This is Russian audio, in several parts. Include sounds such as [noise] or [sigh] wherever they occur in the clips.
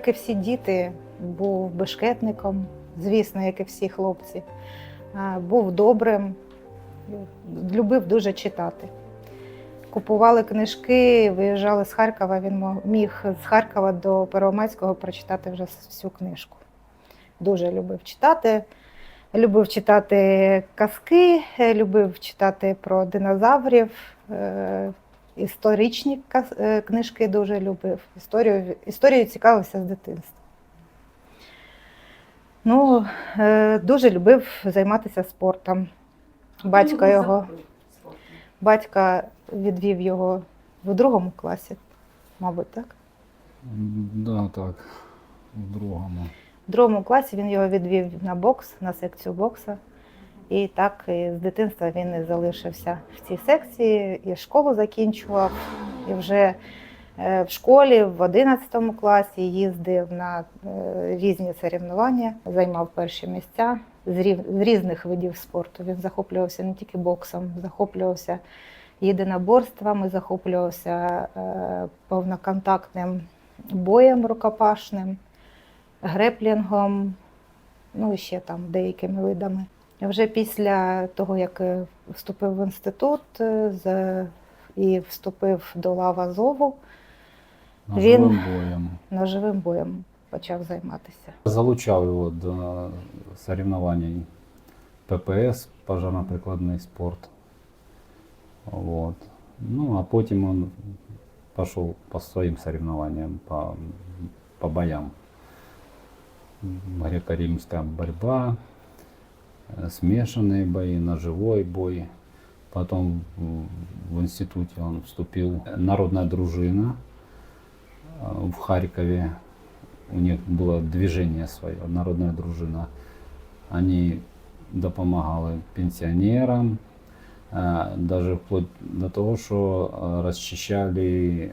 як і всі діти, був бешкетником, звісно, як і всі хлопці. Був добрим, любив дуже читати. Купували книжки, виїжджали з Харкова. Він міг з Харкова до Первомайського прочитати вже всю книжку. Дуже любив читати. Любив читати казки, е, любив читати про динозаврів, е, історичні е, книжки дуже любив. Історію, історією цікавився з дитинства. Ну, е, дуже любив займатися спортом. Батько його, батька відвів його в другому класі, мабуть, так? Да, так, в другому. В другому класі він його відвів на бокс, на секцію бокса. І так і з дитинства він і залишився в цій секції, і школу закінчував, і вже е, в школі в 11 класі їздив на е, різні соревнування, займав перші місця з різних видів спорту. Він захоплювався не тільки боксом, захоплювався єдиноборствами, захоплювався е, повноконтактним боєм рукопашним греплінгом, ну і ще там деякими видами. Вже після того, як е, вступив в інститут е, і вступив до лав Азову, Він- боєм. ножовим боєм почав займатися. Залучав його до соревнований ППС, пожарно-прикладний спорт. Вот. Ну, а потім он пошел по своим соревнованиям, по, по боям. Греко-римская борьба, смешанные бои, ножевой бой. Потом в- институте он вступил. Народная дружина э, в Харькове. У них было движение свое, народная дружина. Они допомагали пенсионерам, э, даже вплоть до того, що э, розчищали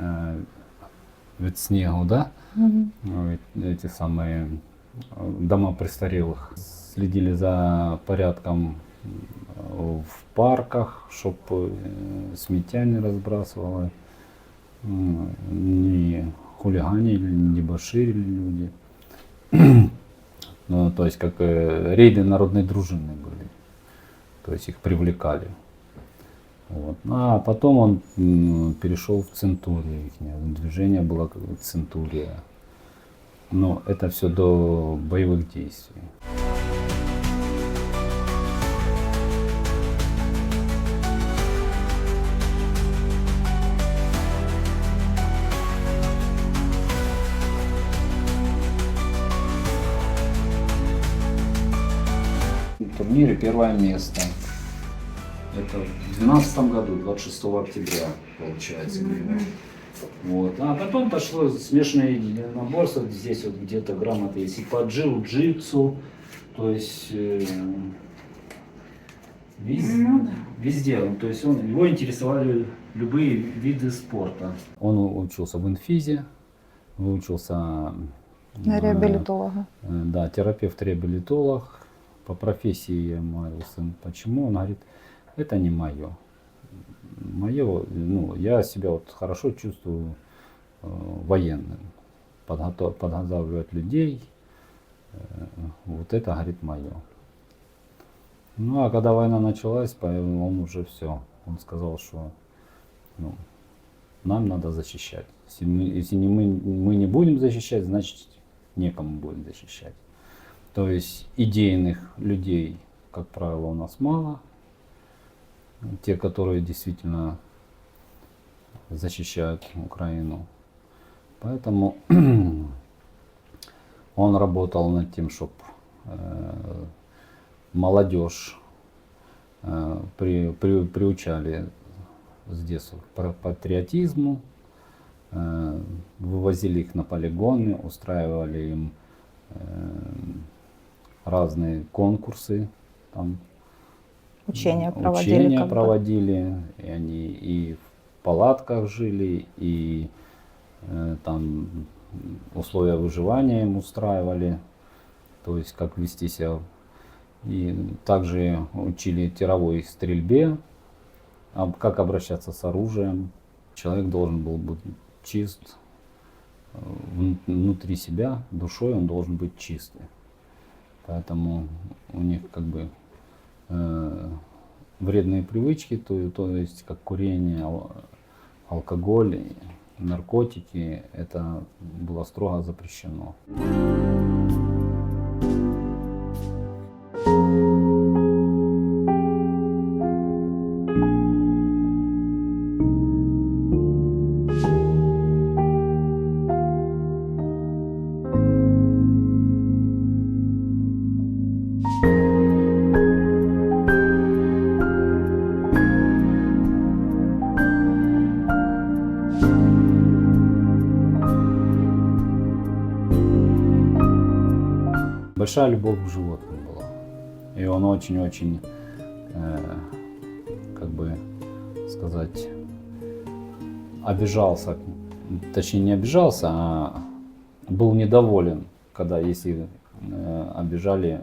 э, від снігу, да? Ну, эти самые э, дома престарелых. Следили за порядком э, в парках, чтобы сміття не разбрасывали, не хулиганили, не дебоширили люди. [clears throat] Ну, то есть как э, рейды народной дружины были. То есть их привлекали. Вот. А потом он перешел в Центурию. ихнее Движение было как Центурия. Но это все до боевых действий. Турнире первое место. Это в 2012 году, 26 октября, получается, было. Вот. А потом пошло смешанное единоборство. Здесь вот где-то грамоты есть и по джиу-джитсу. То есть э, Ну везде. Он- То есть он, его интересовали любые виды спорта. Он учился в инфизе, выучился На э, реабілітолога. Э, Да, терапевт-реабилитолог. По профессии я мой сын. Почему? Он говорит, это не мое. Мое, ну, я себя вот хорошо чувствую э, военным. Подготов, подготавливать людей. Э, вот это, говорит, мое. Ну, а когда война началась, он уже все. Он сказал, что ну, нам надо защищать. Если мы, если не мы, мы не будем защищать, значит некому будет защищать. То есть идейных людей, как правило, у нас мало. Те, которые действительно защищают Украину. Поэтому [clears throat] он работал над тем, чтобы молодежь э, при, при- приучали с детства к патриотизму, э, вывозили их на полигоны, устраивали им э, разные конкурсы, там Учения проводили. учения проводили, и они и в палатках жили, и э, там условия выживания им устраивали, то есть как вести себя. И также учили тировой стрельбе, как обращаться с оружием. Человек должен был быть чист э, вн- внутри себя, душой он должен быть чистый. Поэтому у них как бы э, вредные привычки, то, то есть как курение, ал- алкоголь, наркотики, это было строго запрещено. Большая любовь к животным была. И он очень-очень, э, как бы сказать, обижался, точнее не обижался, а был недоволен, когда если э, обижали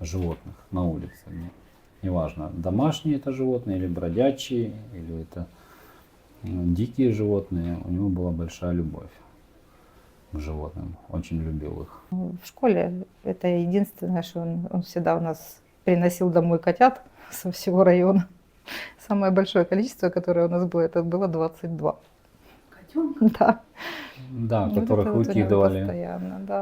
животных на улице. Не- Неважно, домашние это животные или бродячие, или это э, дикие животные, у него была большая любовь животным, очень любил их. В школе это единственное, что он, он всегда у нас приносил домой котят со всего района. Самое большое количество, которое у нас было, это было 22. Да. Да, Вот которых выкидывали.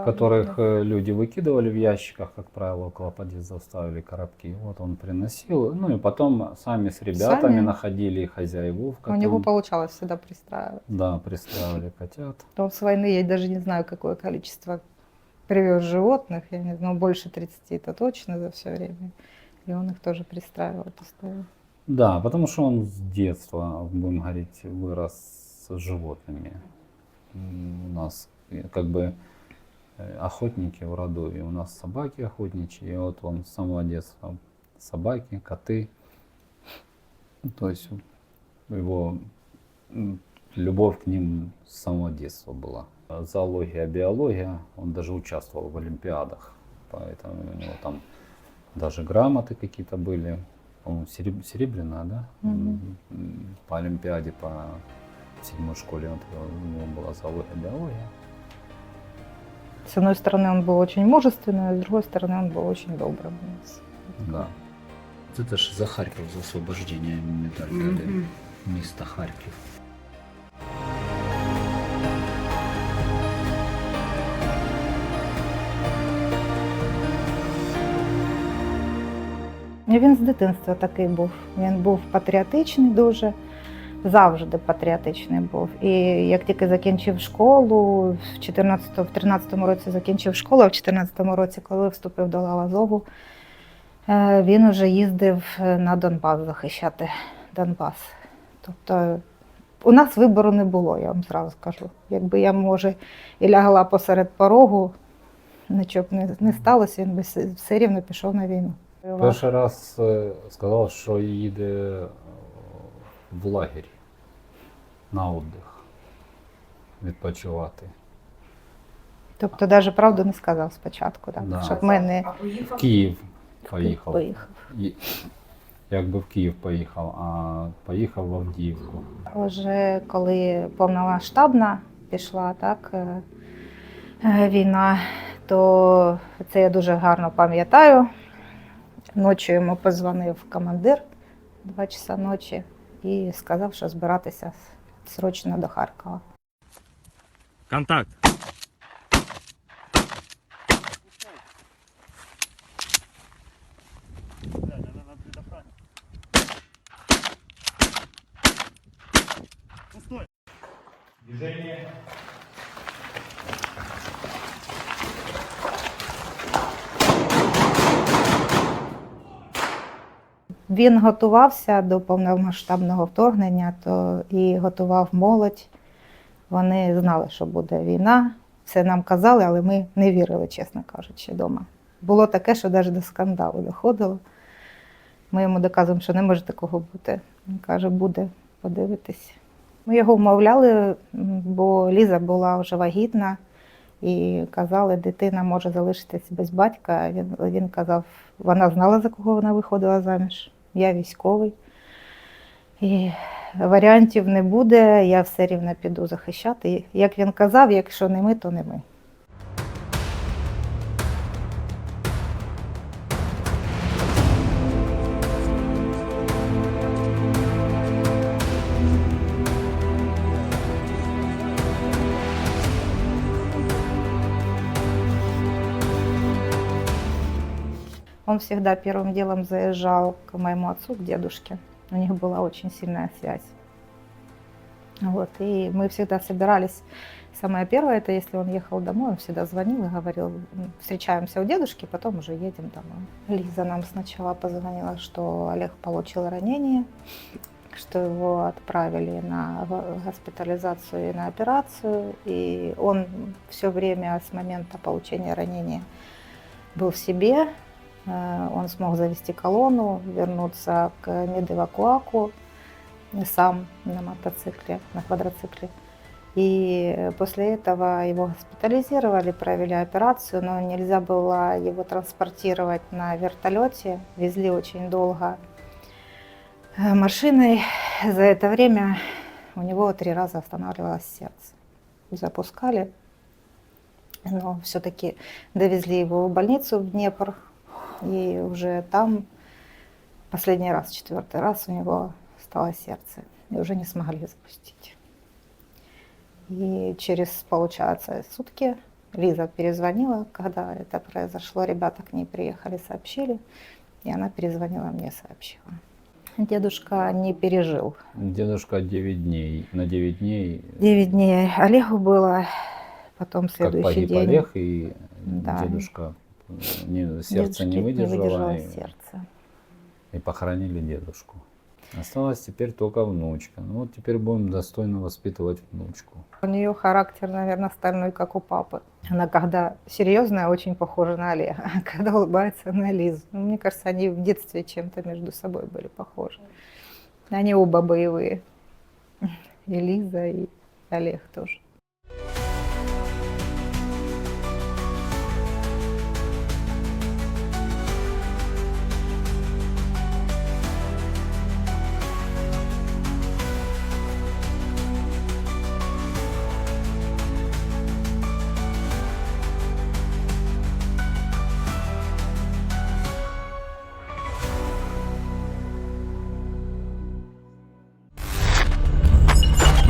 Которых Да. э, люди выкидывали в ящиках, как правило, около подъезда ставили коробки. Вот он приносил. Ну и потом сами с ребятами Сами? находили хозяевов. У него получалось всегда пристраивать. Да, пристраивали котят. Он с войны, я даже не знаю, какое количество привез животных, я не знаю, больше 30 это точно за все время. И он их тоже пристраивал постоянно. Да, потому что он с детства, будем говорить, вырос с животными. У нас как бы э, охотники в роду, и у нас собаки охотничьи, и вот он с самого детства собаки, коты. То есть его любовь к ним с самого детства была. Зоология, биология, он даже участвовал в олимпиадах, поэтому у него там даже грамоты какие-то были. По-моему, сереб- серебряная, да? М, По олимпиаде, по седьмой школе вот, у него была зоология, биология. С одной стороны, он был очень мужественный, а с другой стороны, он был очень добрым. у нас. Да. Это же за Харьков, за освобождение медаль дали. Место Харьков. І він з дитинства такий був. Він був патріотичний дуже, Завжди патріотичний був. І як тільки закінчив школу, в 14 в 13-му році закінчив школу, а в 14-му році, коли вступив до лав Азову, е, він уже їздив е, на Донбас захищати Донбас. Тобто у нас вибору не було, я вам зразу скажу. Якби я, може, і лягла посеред порогу, нічого б не, не сталося, він би все- рівно пішов на війну. Перший раз е, сказав, що їде в лагерь на отдих відпочивати. Тобто, навіть правду не сказав спочатку, так? Да. щоб ми не В Київ поїхав. поїхав. І- Якби в Київ поїхав, а поїхав в Авдіївку. Вже коли повномасштабна пішла так, е, е, війна, то це я дуже гарно пам'ятаю. Ночі йому позвонив командир 2 часа ночі і сказав, що збиратися срочно до Харкова. Контакт. Він готувався до повномасштабного вторгнення то і готував молодь. Вони знали, що буде війна. Все нам казали, але ми не вірили, чесно кажучи, вдома. Було таке, що навіть до скандалу доходило. Ми йому доказуємо, що не може такого бути. Він каже, буде, подивитись. Ми його вмовляли, бо Ліза була вже вагітна і казали, дитина може залишитись без батька. Він, він казав, вона знала, за кого вона виходила заміж. Я військовий. І варіантів не буде, я все рівно піду захищати. І, Як він казав, якщо не ми, то не ми. Он всегда первым делом заезжал к моему отцу, к дедушке. У них была очень сильная связь. Вот, и мы всегда собирались. Самое первое, это если он ехал домой, он всегда звонил и говорил, «М, встречаемся у дедушки, потом уже едем домой. Лиза нам сначала позвонила, что Олег получил ранение, что его отправили на го- госпитализацию и на операцию. И он все время с момента получения ранения был в себе, Он смог завести колонну, вернуться к медэвакуаку сам на мотоцикле, на квадроцикле. И после этого его госпитализировали, провели операцию, но нельзя было его транспортировать на вертолете. Везли очень долго э, машиной. За это время у него три раза останавливалось сердце. Запускали, но все-таки довезли его в больницу в Днепр, и уже там последний раз, четвертый раз у него стало сердце. И уже не смогли запустить. И через, получается, сутки Лиза перезвонила, когда это произошло. Ребята к ней приехали, сообщили. И она перезвонила мне, сообщила. Дедушка не пережил. Дедушка 9 дней. На 9 дней э, Девять дней Олегу было, потом как следующий погиб день. Олег, и Да. дедушка э, не, сердце не Дедушке выдержало, и, сердце. и похоронили дедушку. Осталась теперь только внучка. Ну вот теперь будем достойно воспитывать внучку. У нее характер, наверное, стальной, как у папы. Она когда серьезная, очень похожа на Олега, а когда улыбается на Лизу. Ну, мне кажется, они в детстве чем-то между собой были похожи. Они оба боевые. И Лиза, и Олег тоже.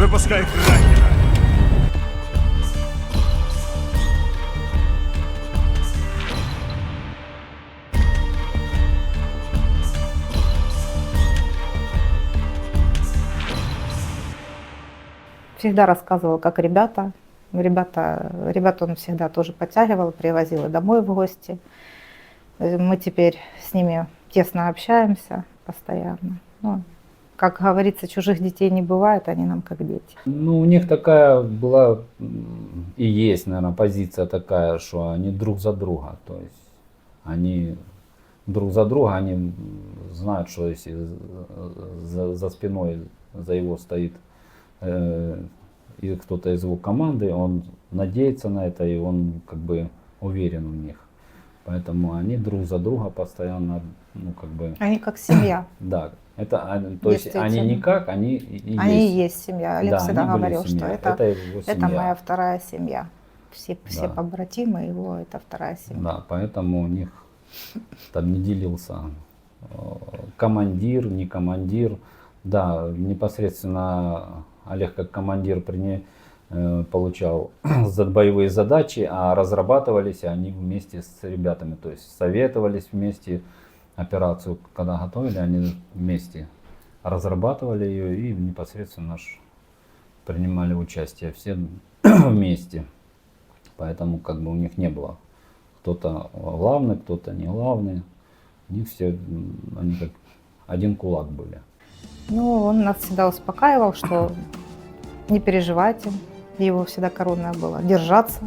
Выпускай кракера. Всегда рассказывал, как ребята. Ребята, ребят он всегда тоже подтягивал, привозил и домой в гости. Мы теперь с ними тесно общаемся постоянно. Ну, как говорится, чужих детей не бывает, они нам как дети. Ну, у них такая была и есть, наверное, позиция такая, что они друг за друга. То есть они друг за друга, они знают, что если за, за спиной за его стоит э, кто-то из его команды, он надеется на это, и он как бы уверен в них. Поэтому они друг за друга постоянно, ну, как бы, Они как семья. да. Это, они- то есть они Действительно. не как, они и Они есть. есть семья. Олег Да, всегда говорил, что семья. это, это его это семья. моя вторая семья. Все, все Да. побратимы его это вторая семья. Да, поэтому у них там не делился э, командир, не командир. Да, непосредственно Олег как командир прине- э, получал [clears throat] боевые задачи, а разрабатывались они вместе с ребятами, то есть советовались вместе операцию, когда готовили, они вместе разрабатывали ее и непосредственно наш принимали участие все [clears throat] вместе. Поэтому как бы у них не было кто-то главный, кто-то не главный. У них все, они как один кулак были. Ну, он нас всегда успокаивал, что [clears throat] не переживайте, его всегда коронное было, держаться.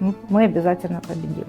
Мы обязательно победим.